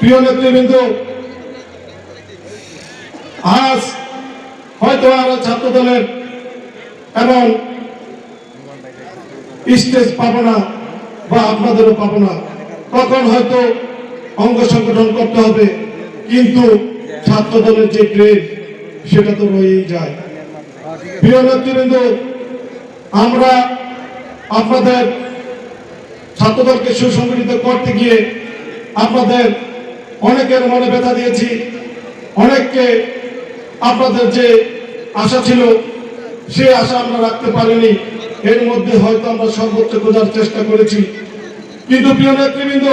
প্রিয় নেতৃবৃন্দ, আজ হয়তো আর ছাত্র দলের এবং স্টেজ পাবো না বা আপনাদেরও পাবো না। তখন হয়তো অঙ্গ সংগঠন করতে হবে, কিন্তু ছাত্র দলের যে ট্রেন সেটা তো রয়েই যায়। প্রিয় নেতৃবৃন্দ, আমরা আপনাদের ছাত্রদলকে সুসংগঠিত করতে গিয়ে আপনাদের অনেকের মনে ব্যথা দিয়েছি। অনেককে আপনাদের যে আশা ছিল, সে আশা আমরা রাখতে পারিনি। এর মধ্যে হয়তো আমরা সর্বোচ্চ খোঁজার চেষ্টা করেছি। কিন্তু প্রিয় নেতৃবৃন্দ,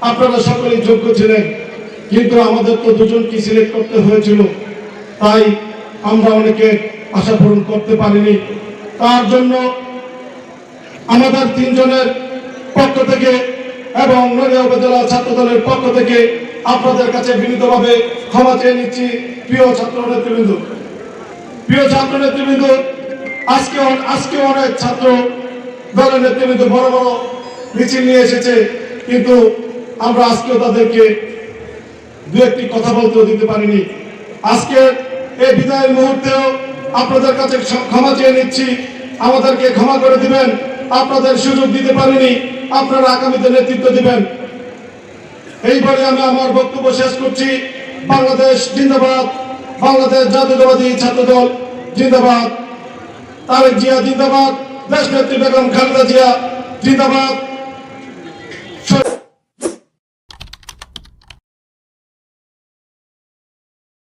আপনারা সকলেই যোগ্য ছিলেন। কিন্তু আমাদের তো দুজনকে সিলেক্ট করতে হয়েছিল। তাই আমরা অনেকে আশা পূরণ করতে পারিনি। তার জন্য আমাদের তিনজনের পক্ষ থেকে এবং নড়িয়া উপজেলা ছাত্র দলের পক্ষ থেকে আপনাদের কাছে বিনীতভাবে ক্ষমা চেয়ে নিচ্ছি, প্রিয় ছাত্র নেতৃবৃন্দ। প্রিয় ছাত্র নেতৃবৃন্দ, আজকে আজকে অনেক ছাত্র দলের নেতৃবৃন্দ বড় বড় মিছিল নিয়ে এসেছে, কিন্তু আমরা আজকেও তাদেরকে দু একটি কথা বলতেও দিতে পারিনি। আজকে এই বিদায়ের মুহূর্তেও আপনাদের কাছে ক্ষমা চেয়ে নিচ্ছি, আমাদেরকে ক্ষমা করে দিবেন, আপনাদের সুযোগ দিতে পারিনি। আপনারা আগামীতে নেতৃত্ব দিবেন। এইবারে আমি আমার বক্তব্য শেষ করছি। বাংলাদেশ জিন্দাবাদ, বাংলাদেশ জাতীয়তাবাদী ছাত্র দল জিন্দাবাদ। তারেক জিয়া জিন্দাবাদ দেশ নেত্রী বেগম খালেদা জিয়া জিন্দাবাদ।